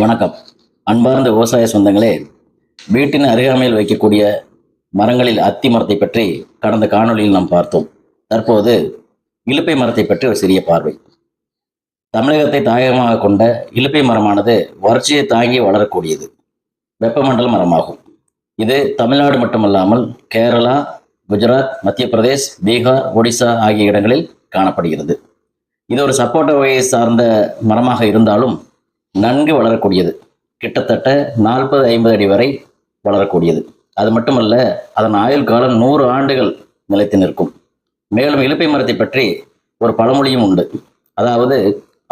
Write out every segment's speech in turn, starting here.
வணக்கம். அன்பார்ந்த விவசாய சொந்தங்களே வீட்டின் அருகாமையில் வைக்கக்கூடிய மரங்களில் அத்தி மரத்தை பற்றி கடந்த காணொலியில் நாம் பார்த்தோம். தற்போது இலுப்பை மரத்தை பற்றி ஒரு சிறிய பார்வை. தமிழகத்தை தாயகமாக கொண்ட இலுப்பை மரமானது வறட்சியை தாங்கி வளரக்கூடியது. வெப்பமண்டல மரமாகும். இது தமிழ்நாடு மட்டுமல்லாமல் கேரளா குஜராத் மத்திய பிரதேஷ் பீகார் ஒடிசா ஆகிய இடங்களில் காணப்படுகிறது. இது ஒரு சப்போட்டா வகையை சார்ந்த மரமாக இருந்தாலும் நன்கு வளரக்கூடியது. கிட்டத்தட்ட நாற்பது ஐம்பது அடி வரை வளரக்கூடியது. அது மட்டுமல்ல அதன் ஆயுள் காலம் நூறு ஆண்டுகள் நிலைத்து நிற்கும். மேலும் இலுப்பை மரத்தை பற்றி ஒரு பழமொழியும் உண்டு. அதாவது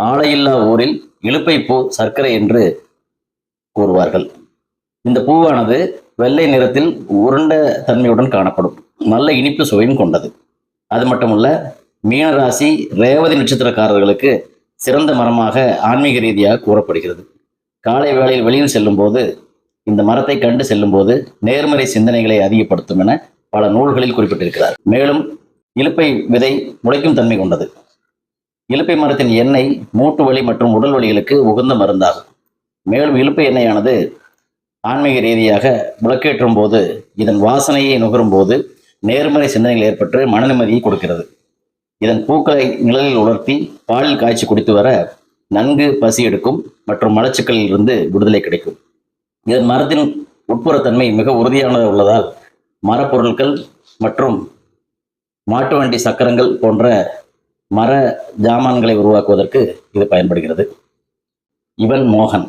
ஆலையில்லா ஊரில் இலுப்பை பூ சர்க்கரை என்று கூறுவார்கள். இந்த பூவானது வெள்ளை நிறத்தில் உருண்ட தன்மையுடன் காணப்படும். நல்ல இனிப்பு சுவையும் கொண்டது. அது மட்டுமல்ல மீனராசி ரேவதி நட்சத்திரக்காரர்களுக்கு சிறந்த மரமாக ஆன்மீக ரீதியாக கூறப்படுகிறது. காலை வேளையில் வெளியில் செல்லும்போது இந்த மரத்தை கண்டு செல்லும்போது நேர்மறை சிந்தனைகளை அதிகப்படுத்தும் என பல நூல்களில் குறிப்பிட்டிருக்கிறார். மேலும் இலுப்பை விதை முளைக்கும் தன்மை கொண்டது. இலுப்பை மரத்தின் எண்ணெய் மூட்டு வலி மற்றும் உடல் வலிகளுக்கு உகந்த மருந்தாகும். மேலும் இலுப்பை எண்ணெயானது ஆன்மீக ரீதியாக விளக்கேற்றும் போது இதன் வாசனையை நுகரும் போது நேர்மறை சிந்தனைகள் ஏற்பட்டு மன நிம்மதியை கொடுக்கிறது. இதன் பூக்களை நிழலில் உலர்த்தி பாலில் காய்ச்சி குடித்து வர நன்கு பசி எடுக்கும் மற்றும் மலச்சிக்கலில் இருந்து விடுதலை கிடைக்கும். இதன் மரத்தின் உட்புறத்தன்மை மிக உறுதியானதாக உள்ளதால் மரப்பொருட்கள் மற்றும் மாட்டு வண்டி சக்கரங்கள் போன்ற மர ஜாமான்களை உருவாக்குவதற்கு இது பயன்படுகிறது. இவன் மோகன்.